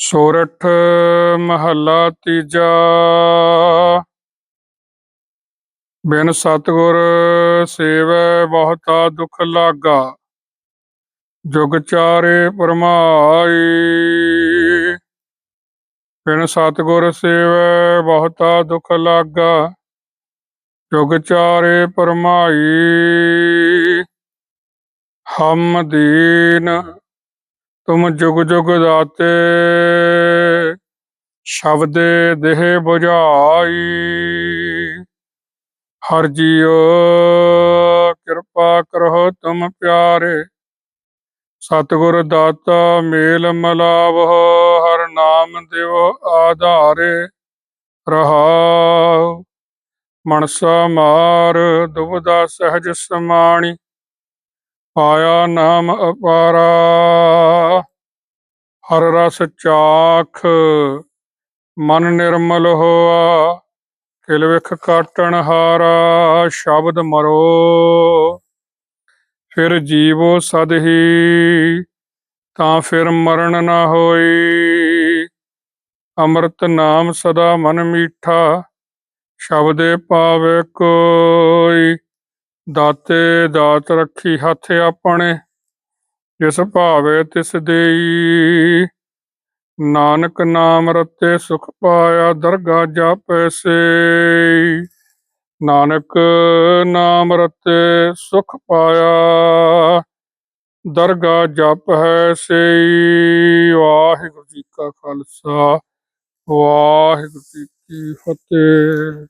ਸੋਰਠ ਮਹੱਲਾ ਤੀਜਾ। ਬਿਨ ਸਤਗੁਰ ਸੇਵੈ ਬਹੁਤਾ ਦੁਖ ਲਾਗਾ, ਜੁਗ ਚਾਰੇ ਪਰਮਾਈ। ਬਿਨ ਸਤਗੁਰ ਸੇਵੈ ਬਹੁਤਾ ਦੁਖ ਲਾਗਾ, ਜੁਗ ਚਾਰੇ ਪਰਮਾਈ। ਹਮ ਦੀਨ ਤੁਮ ਜੁਗ ਜੁਗ ਦਾਤੇ, ਸ਼ਬਦੇ ਦੇਹ ਬੁਝਾਈ। ਹਰ ਜੀਓ ਕਿਰਪਾ ਕਰੋ ਤੁਮ ਪਿਆਰੇ। ਸਤਿਗੁਰ ਦਾਤਾ ਮੇਲ ਮਲਾਵੋ, ਹਰ ਨਾਮ ਦਿਓ ਆਧਾਰੇ। ਰਹਾਉ, ਮਨਸਾ ਮਾਰ ਦੁਬਦਾ ਸਹਜ ਸਮਾਣੀ। ਪਾਇਆ ਨਾਮ ਅਪਾਰਾ। ਹਰ ਰਸ ਚਾਖ, ਮਨ ਨਿਰਮਲ ਹੋਆ। ਕਿਲ ਵਿਖ ਕਾਟਣ ਹਾਰਾ, ਸ਼ਬਦ ਮਰੋ। ਫਿਰ ਜੀਵੋ ਸਦ ਹੀ, ਤਾਂ ਫਿਰ ਮਰਨ ਨਾ ਹੋਈ। ਅੰਮ੍ਰਿਤ ਨਾਮ ਸਦਾ ਮਨ ਮੀਠਾ, ਸ਼ਬਦੇ ਪਾਵੇ ਕੋਈ। ਦਾਤੇ ਦਾਤ ਰੱਖੀ ਹੱਥ ਆਪਣੇ, ਜਿਸ ਭਾਵੇ ਤਿਸ ਦੇਈ। ਨਾਨਕ ਨਾਮ ਰਤੇ ਸੁਖ ਪਾਇਆ ਦਰਗਾ ਜਾਪੈ ਸੇ ਨਾਨਕ ਨਾਮ ਰਤੇ ਸੁਖ ਪਾਇਆ ਦਰਗਾ ਜਪ ਹੈ ਸਈ। ਵਾਹਿਗੁਰੂ ਜੀ ਕਾ ਖਾਲਸਾ, ਵਾਹਿਗੁਰੂ ਜੀ ਕੀ ਫਤਿਹ।